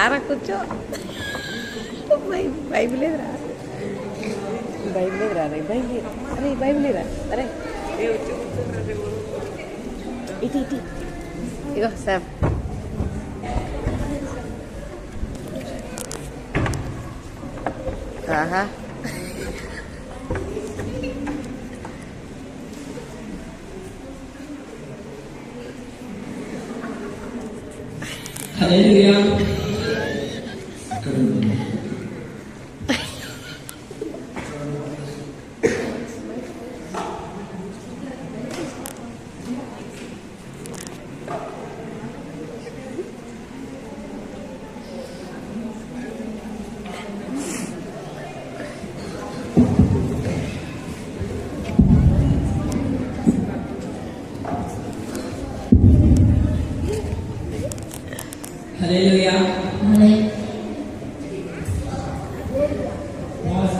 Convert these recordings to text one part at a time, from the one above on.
రారా కూర్చో by- Bible లేదురా బైబిల్ లేదురా రే బైబిల్ లేదు. అరే బైబిల్ లేరా అరే ఇటు ఇటు ఇగో సార్ ఆహా హల్లెలూయా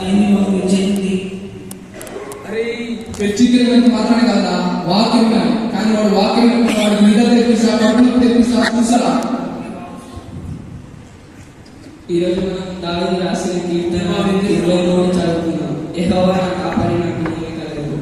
మా స్నేహితులు వచ్చింది అరే చర్చి తిరగడం మాత్రమే కాదా వాక్యం వినాలి. కానీ వాడు వాక్యం వినకుండా వాడు నిద్ర తెప్పిస్తా పడుకుని తెప్పిస్తా చూసారా ఈరోజు మనం దావీదు రాసిన కీర్తన ఇరవై మూడు చదువుతున్నాం యెహోవా నా కాపరి నాకు నీవే కలగదు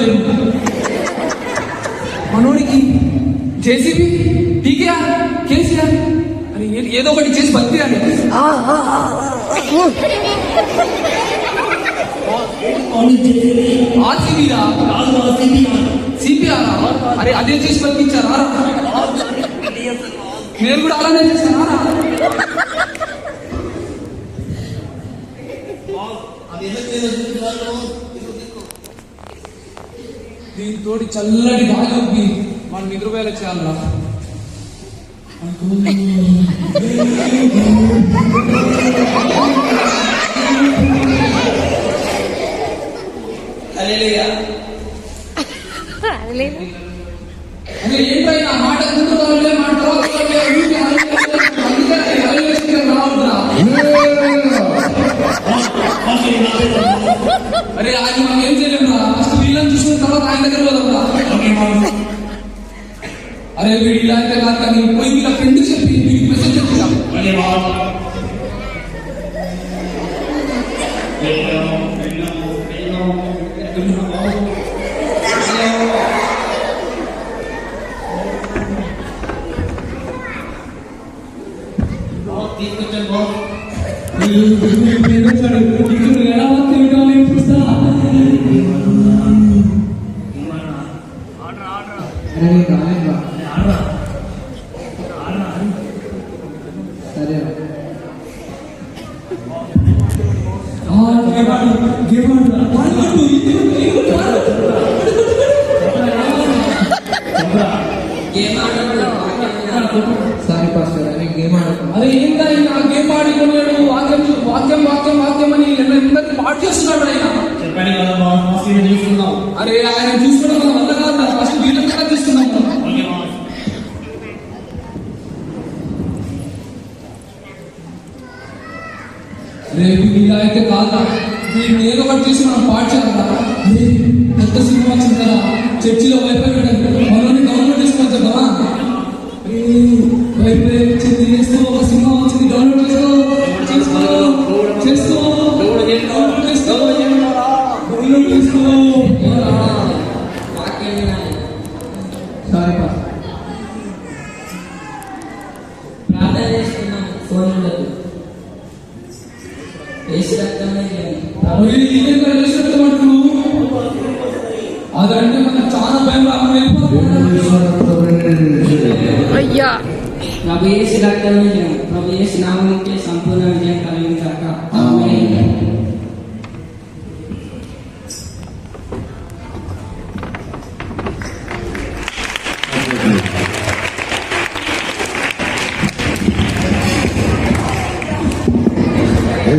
లేదు మనోడికి జేసీబీ టీకేఆర్ కేసీఆర్ అని ఏ- ఏదో ఒకటి చేసి బతిరాలి ఆర్సీబీరా? సిపిఆర్? అరే అదే చేసి బతికించారా? నేను కూడా అలానే చేస్తానా? దీంతో చల్లటి గాలి ఊపి మనం నిద్రపోయేలా చేయాలరా? అదే ఏంటైనా మాట? ముందు మాట? అరే ఆయన మనం ఏం చేయలేము ఫస్ట్ వీళ్ళని చూసిన తర్వాత ఆయన దగ్గర పోదాంరా అరే వీడు ఇలా అయితే కాదు కానీ పోయి వీళ్ళ ఫ్రెండ్ చెప్పి వీడికి మెసేజ్ చెప్తా ఎలా సారీ పాస్టర్ అని గేమ్ ఆడుతున్నాం అరే ఏంటా ఆయన ఆ గేమ్ ఆడుకున్నాడు వాక్యం వాక్యం వాక్యం వాక్యం అని అందరికి పాటు చేస్తున్నాడు ఆయన కదా అరే ఆయన చూసుకోవడం వల్ల కాదు ఫస్ట్ వీళ్ళకి కదా తీస్తున్నాం మనం. ఓకే బాస్ రేపు ఇలా అయితే కాదా వీడిని ఏదో ఒకటి చేసి మనం పాటు చేయాలా? అరే, కొత్త సినిమా వచ్చింది కదా చర్చిలో వైఫై పెట్టండి. మనల్ని డౌన్లోడ్ చేసుకోవచ్చు కదా. వైఫై వచ్చింది చేస్తూ ఒక సినిమా వచ్చింది డౌన్లోడ్ చేసుకో చేసుకో. చేసుకో డౌన్లోడ్ చేసుకో డౌన్లోడ్ చేసుకో. అదంటే మనకు చాలా భయం రా మనం వెళ్ళిపోతాం అయ్యా ప్రభు యేసు రక్తమే జయం ప్రభు యేసు నామంకే సంపూర్ణ విజయం కలిగించాక ఆమేన్ కాలేదండి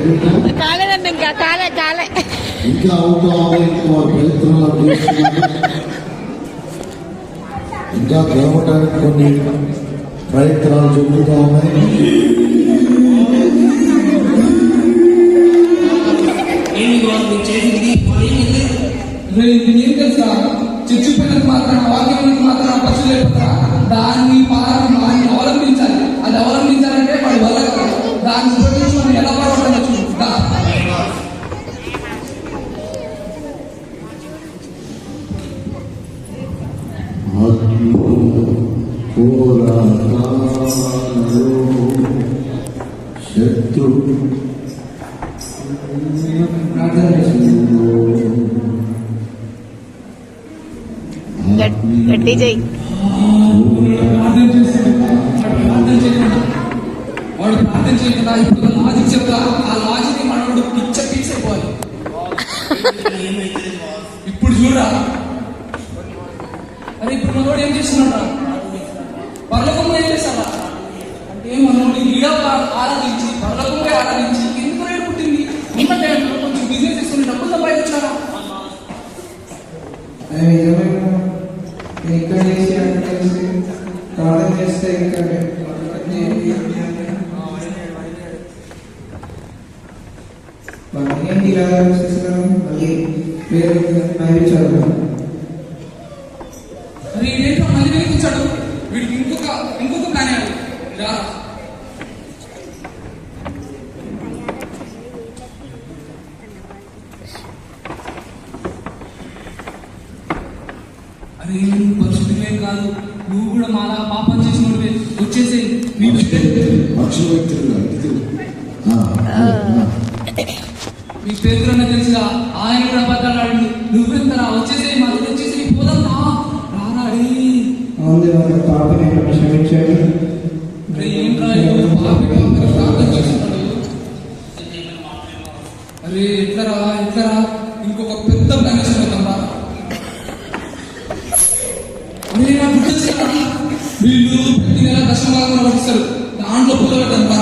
ఇంకా కాలే కాలే ఇంకా అవుతా ఇంకా వారి ప్రయత్నాలు చేస్తున్నారు ఇంకా గెలవడానికి కొన్ని ప్రయత్నాలు జరుగుతూ ఉన్నాయి. ఏంటి మాత్రం మీరు మాత్రం ఏమీ లేదు రే శత్రు గట్టి వాడు ప్రార్థన చేయకుండా ఇప్పుడు లాజిక్ చెప్తా ఆ లాజిక్ మనోడు పిచ్చ పిచ్చ అయిపోవాలి ఇప్పుడు చూడరా అరే ఇప్పుడు మనోడు ఏం చేస్తున్నాడు పర్లకంలో ఏం చేస్తాడా అంటే మనల్ని ఇలా ఆరాధించి పర్లకంగా ఆరాధించి ఎందుకు రేటు పుట్టింది ఉన్న టైంలో కొంచెం బిజినెస్ చేసుకుని డబ్బులు సంపాదించారా ఇక్కడ చేసి అక్కడ చేసి ప్రార్థన చేస్తే ఇక్కడ వాళ్ళు ఏంటి ఇలా చేస్తున్నారు మళ్ళీ వేరే భయపించారు చదువు నువ్వు పరిశుద్ధులే కాదు. నువ్వు కూడా మాలా పాపం చేసినోడివే. వచ్చేసి. మీ పేరున్న తెలుసుగా. ఆయన కూడా అబద్ధాలు ఆడిండు. నువ్వెంతరా? వచ్చేసి నాకు గుర్తొచ్చిందా వీళ్ళు ప్రతి నెల దశమాగంలో పట్టిస్తారు దాంట్లో పూల పెట్టాను రా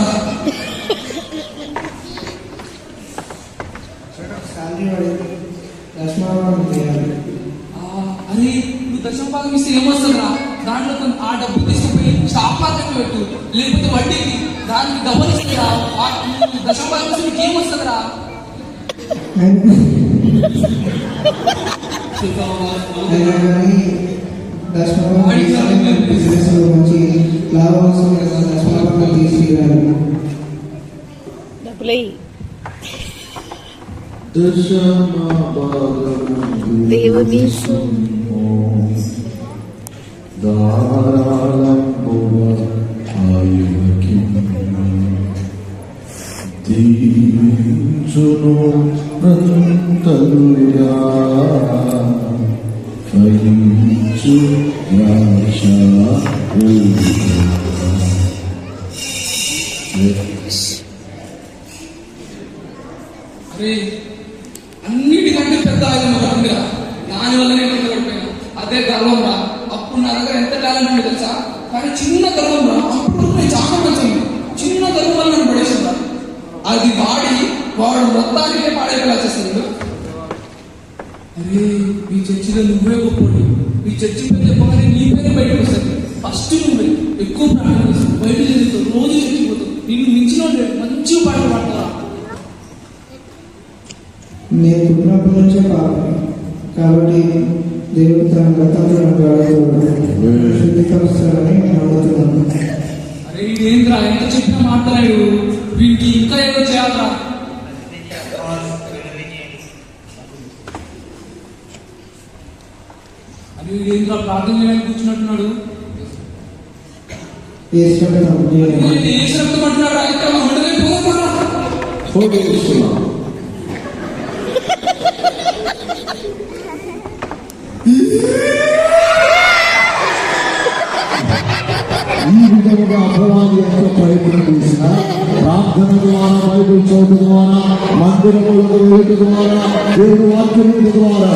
శాలరీ పడింది దశమానం చేయాలి ఆ, అరే నువ్వు దశమ భాగం ఇస్తే ఏమొస్తుందిరా? దాంట్లో ఆ డబ్బు తీసుకుపోయి స్టాక్ మార్కెట్ పెట్టు. లేకపోతే వడ్డీకి దానికి డబ్బులు ఇస్తారా దశమ భాగం ఇస్తే నీకు ఏమొస్తుందిరా? అయినా కానీ దశమానం బిజినెస్లో మంచి లాభం వస్తుంది కదా దశమానం తీసుకురాలి డబ్బులయ్యి దశమ భాగము దేవుని ధారాళంబుగా ఆయుధకి దీవించును అరే అన్నిటికంటే పెద్ద ఆయుధం దాని వల్లనే కింద పడిపోయినా అదే గర్వం రా అప్పుడు నా దగ్గర ఎంత టాలెంట్ ఉంది తెలుసా కానీ చిన్న గర్వం రా అప్పుడు నేను చాలా మంచిది చిన్న గర్వం వల్ల నన్ను పడేసిందా అది వాడి వాడు మొత్తానికే పాడేలా చేస్తుంది ఎక్కువ చేస్తావు బయట రోజు చచ్చిపోతావు. నిన్ను మించిన వాడు మంచిగా పాటలు పాడతారా నేను పుట్టినప్పటి నుంచే పాపని కాబట్టి దేవుడు తన గతంలో నాకు శుద్ధిపరుస్తానని నమ్ముతున్నాను. అరే ఎంత చెప్పినా మాట్లాడాడు వీడికి ఇంకా ఏదో చేయాలరా. అరే ఏంద్రా ప్రార్థన చేయడానికి కూర్చున్నట్టున్నాడు ఈశ్వరుడు నాకు చేయాలి. ఏ శబ్దం అంటున్నాడు ఇక్కడ ఉండలే పోదా ఫోటో తీసుకున్నాం ఈ విధముగా అపవాది యొక్క ప్రయత్నం చేసిన ప్రార్థన ద్వారా బైబిల్ చదువు ద్వారా మందిరములకు వెళ్ళటం ద్వారా దేవుని వాక్యం ద్వారా